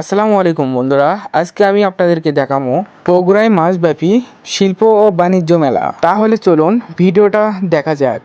আসসালামু আলাইকুম বন্ধুরা, আজকে আমি আপনাদেরকে দেখাবো বগুড়ায় মাসব্যাপী শিল্প ও বাণিজ্য মেলা। তাহলে চলুন ভিডিওটা দেখা যাক।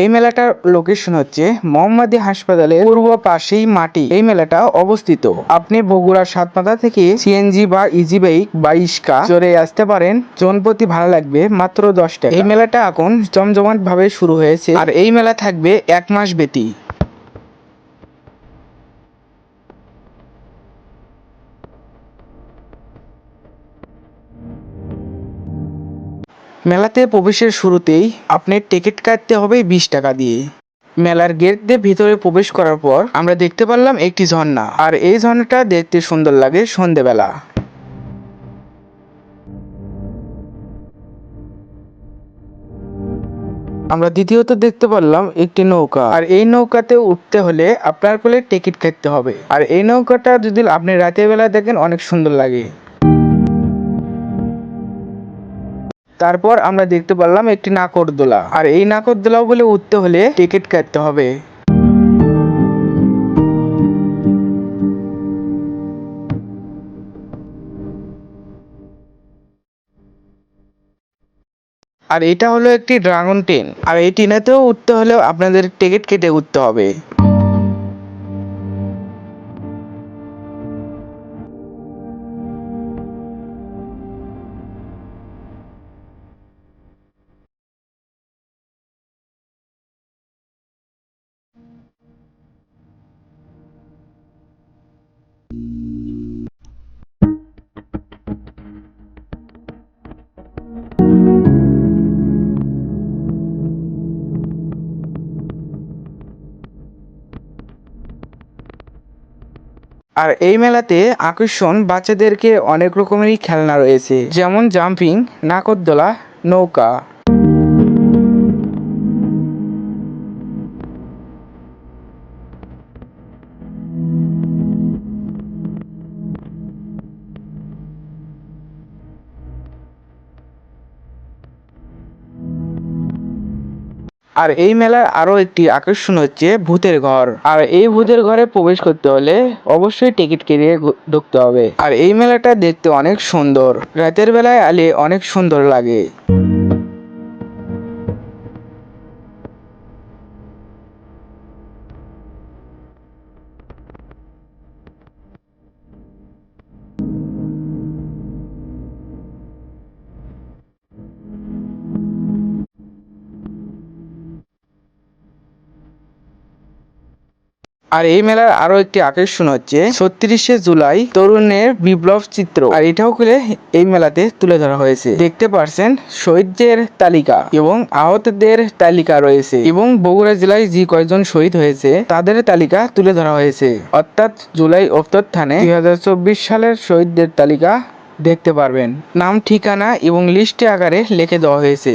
এই মেলাটার লোকেশন হচ্ছে মোহাম্মদী হাসপাতালের পূর্ব পাশেই মাটি। এই মেলাটা অবস্থিত। আপনি বগুড়া সাতমাথা থেকে সিএনজি বা ইজি বাইক বা ইস্কা চড়ে আসতে পারেন। জনপ্রতি ভালো লাগবে মাত্র দশ টাকা। এই মেলাটা এখন জমজমাট ভাবে শুরু হয়েছে। আর এই মেলা থাকবে এক মাস ব্যতী মেলাতে প্রবেশের শুরুতেই আপনার টিকিট কাটতে হবে বিশ টাকা দিয়ে। মেলার গেট দিয়ে ভিতরে প্রবেশ করার পর আমরা দেখতে পারলাম একটি ঝর্ণা। আর এই ঝর্ণাটা দেখতে সুন্দর লাগে সন্ধেবেলা। আমরা দ্বিতীয়ত দেখতে পারলাম একটি নৌকা। আর এই নৌকাতে উঠতে হলে আপনার কোলে টিকিট কাটতে হবে। আর এই নৌকাটা যদি আপনি রাতের বেলা দেখেন অনেক সুন্দর লাগে। তারপর আমরা দেখতে পারলাম একটি নাকরদোলা। আর এই নাকরদোলা বলে উঠতে হলে টিকিট কাটতে হবে। আর এটা হলো একটি ড্রাগন ট্রেন আর এই ট্রেনেতেও উঠতে হলেও আপনাদের টিকিট কেটে উঠতে হবে। আর এই মেলাতে আকর্ষণ বাচ্চাদেরকে অনেক রকমেরই খেলনা রয়েছে যেমন জাম্পিং নাকরদোলা নৌকা। আর এই মেলার আরও একটি আকর্ষণ হচ্ছে ভূতের ঘর। আর এই ভূতের ঘরে প্রবেশ করতে হলে অবশ্যই টিকিট কেটে ঢুকতে হবে। আর এই মেলাটা দেখতে অনেক সুন্দর। রাতের বেলায় আলে অনেক সুন্দর লাগে। আর এই মেলার আরও একটি আকর্ষণ হচ্ছে, ছত্রিশে জুলাই তরুণের বিপ্লব চিত্র। আর এটাও খুলে এই মেলাতে তুলে ধরা হয়েছে। দেখতে পারছেন, শহীদদের তালিকা এবং আহতদের তালিকা রয়েছে এবং বগুড়া জেলায় যে কয়েকজন শহীদ হয়েছে, তাদের তালিকা তুলে ধরা হয়েছে। অর্থাৎ জুলাই অভ্যুত্থানে দুই সালের শহীদদের তালিকা দেখতে পারবেন। নাম, ঠিকানা এবং লিস্টে আকারে লিখে দেওয়া হয়েছে।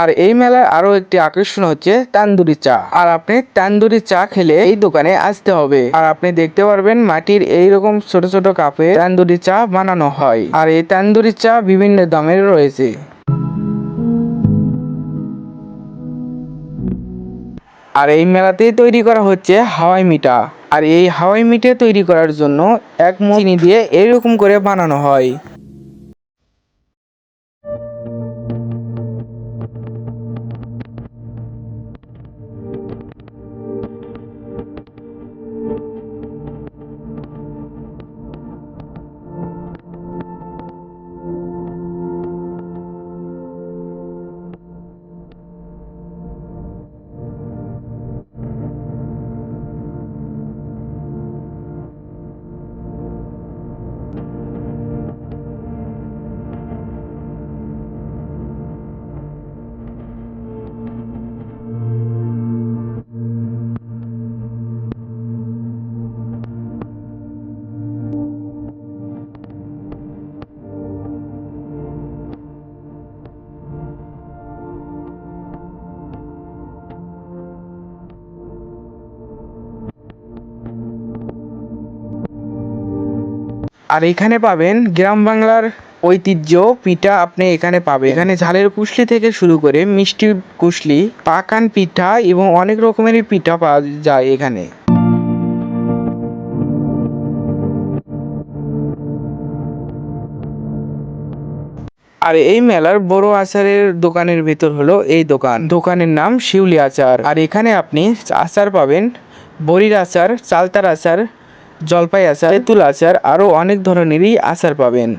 আর এই মেলার আরও একটি আকর্ষণ হচ্ছে তান্দুরি চা। আর আপনি তান্দুরি চা খেলে এই দোকানে আসতে হবে। আর আপনি দেখতে পারবেন মাটির এইরকম ছোট ছোট কাপে তান্দুরি চা বানানো হয়। আর এই তান্দুরি চা বিভিন্ন দামের রয়েছে। আর এই মেলাতেই তৈরি করা হচ্ছে হাওয়াই মিঠা। আর এই হাওয়াই মিঠে তৈরি করার জন্য এক মো চিনি দিয়ে এরকম করে বানানো হয়। আর এখানে পাবেন গ্রাম বাংলার ঐতিহ্য পিঠা আপনি এখানে পাবেন। এখানে ঝালের কুশলি থেকে শুরু করে মিষ্টি কুশলি, পাকান পিঠা এবং অনেক রকমেরই পিঠা পাওয়া যায় এখানে। আর এই মেলার বড় আচারের দোকানের ভিতর হলো এই দোকান। দোকানের নাম শিউলি আচার। আর এখানে আপনি আচার পাবেন, বড়ির আচার, চালতার আচার জলপাই আচার, তেঁতুল আচার আরও অনেক ধরনেরই আচার পাবেন।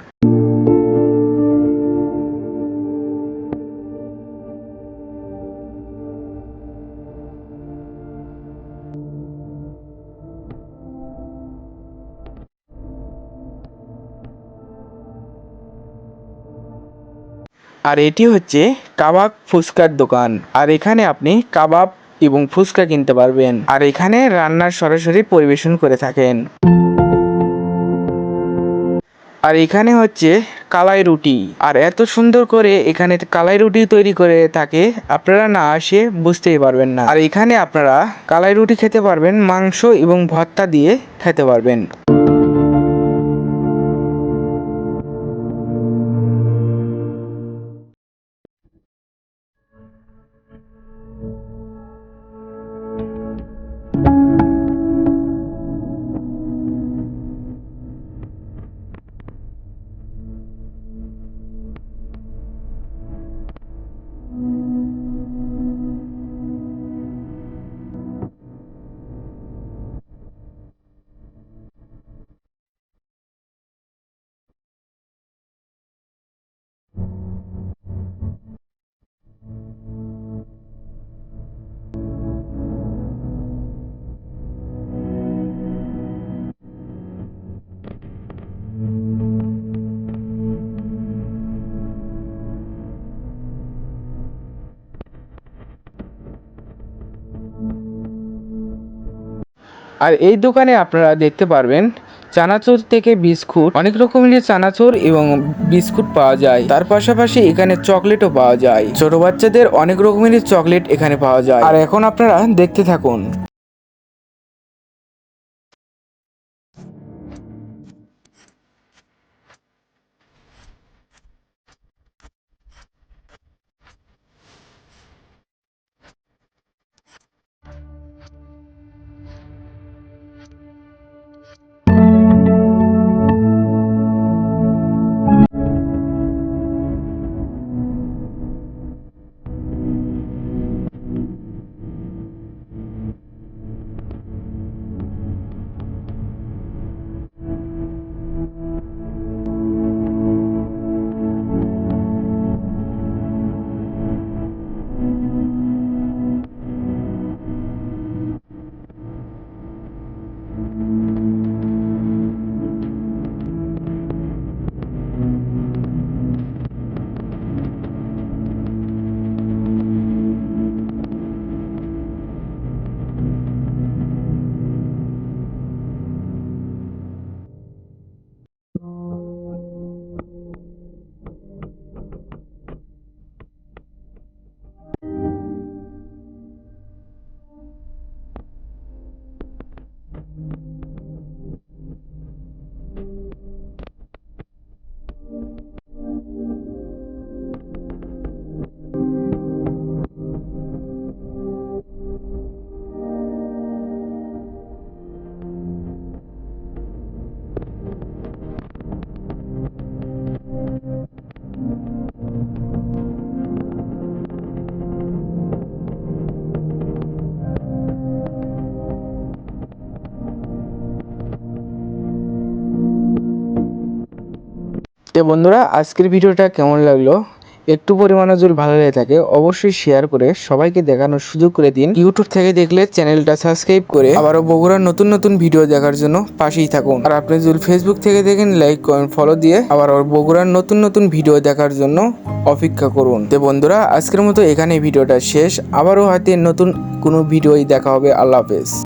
আর এটি হচ্ছে কাবাব ফুচকার দোকান। আর এখানে আপনি কাবাব এবং ফুচকা কিনতে পারবেন। আর এখানে রান্নার সরাসরি পরিবেশন করে থাকেন। আর এখানে হচ্ছে কালাই রুটি। আর এত সুন্দর করে এখানে কালাই রুটি তৈরি করে থাকে, আপনারা না আসে বুঝতেই পারবেন না। আর এখানে আপনারা কালাই রুটি খেতে পারবেন, মাংস এবং ভর্তা দিয়ে খেতে পারবেন। আর এই দোকানে আপনারা দেখতে পারবেন চানাচুর থেকে বিস্কুট। অনেক রকমের চানাচুর এবং বিস্কুট পাওয়া যায়। তার পাশাপাশি এখানে চকলেটও পাওয়া যায়। ছোট বাচ্চাদের অনেক রকমের চকলেট এখানে পাওয়া যায়। আর এখন আপনারা দেখতে থাকুন। তো বন্ধুরা, আজকের ভিডিওটা কেমন লাগল? একটু পরিমাণে যদি ভালো লেগে থাকে, অবশ্যই শেয়ার করে সবাইকে দেখানোর সুযোগ করে দিন। ইউটিউব থেকে দেখলে চ্যানেলটা সাবস্ক্রাইব করে আবারও বগুড়ার নতুন নতুন ভিডিও দেখার জন্য পাশেই থাকুন। আর আপনি যদি ফেসবুক থেকে দেখেন লাইক করেন ফলো দিয়ে আবার ওর বগুড়ার নতুন নতুন ভিডিও দেখার জন্য অপেক্ষা করুন। তো বন্ধুরা, আজকের মতো এখানে ভিডিওটা শেষ। আবারও হাতে নতুন কোনো ভিডিওই দেখা হবে। আল্লাহ হাফেজ।